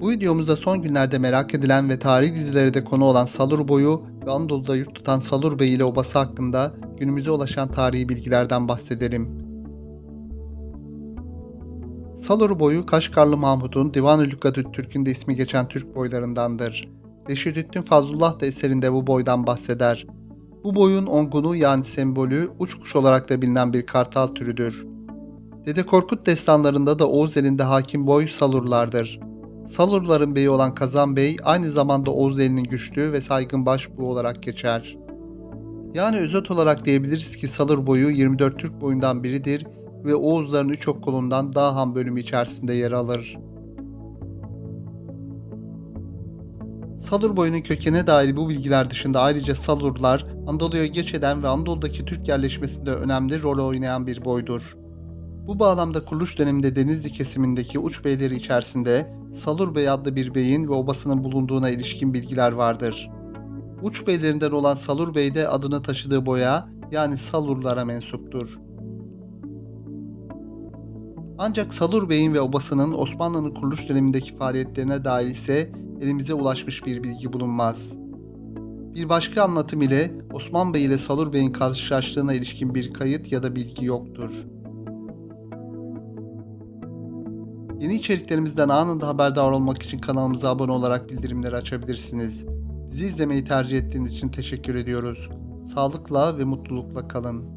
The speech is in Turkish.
Bu videomuzda son günlerde merak edilen ve tarihi dizilere de konu olan Salur Boyu ve Anadolu'da yurt tutan Salur Bey ile obası hakkında günümüze ulaşan tarihi bilgilerden bahsedelim. Salur Boyu Kaşgarlı Mahmud'un Divan-ı Lügatü Türk'ünde ismi geçen Türk boylarındandır. Reşidüddin Fazlullah da eserinde bu boydan bahseder. Bu boyun ongunu yani sembolü uç kuş olarak da bilinen bir kartal türüdür. Dede Korkut destanlarında da Oğuz elinde hakim boy Salurlardır. Salurların beyi olan Kazan Bey aynı zamanda Oğuz elinin güçlü ve saygın başbuğu olarak geçer. Yani özet olarak diyebiliriz ki Salur boyu 24 Türk boyundan biridir ve Oğuzların üç ok kolundan Dağhan bölümü içerisinde yer alır. Salur boyunun kökene dair bu bilgiler dışında ayrıca Salurlar Anadolu'ya göç eden ve Anadolu'daki Türk yerleşmesinde önemli rol oynayan bir boydur. Bu bağlamda kuruluş döneminde Denizli kesimindeki uç beyleri içerisinde Salur Bey adlı bir beyin ve obasının bulunduğuna ilişkin bilgiler vardır. Uç beylerinden olan Salur Bey de adını taşıdığı boya yani Salurlara mensuptur. Ancak Salur Bey'in ve obasının Osmanlı'nın kuruluş dönemindeki faaliyetlerine dair ise elimize ulaşmış bir bilgi bulunmaz. Bir başka anlatım ile Osman Bey ile Salur Bey'in karşılaştığına ilişkin bir kayıt ya da bilgi yoktur. Yeni içeriklerimizden anında haberdar olmak için kanalımıza abone olarak bildirimleri açabilirsiniz. Bizi izlemeyi tercih ettiğiniz için teşekkür ediyoruz. Sağlıkla ve mutlulukla kalın.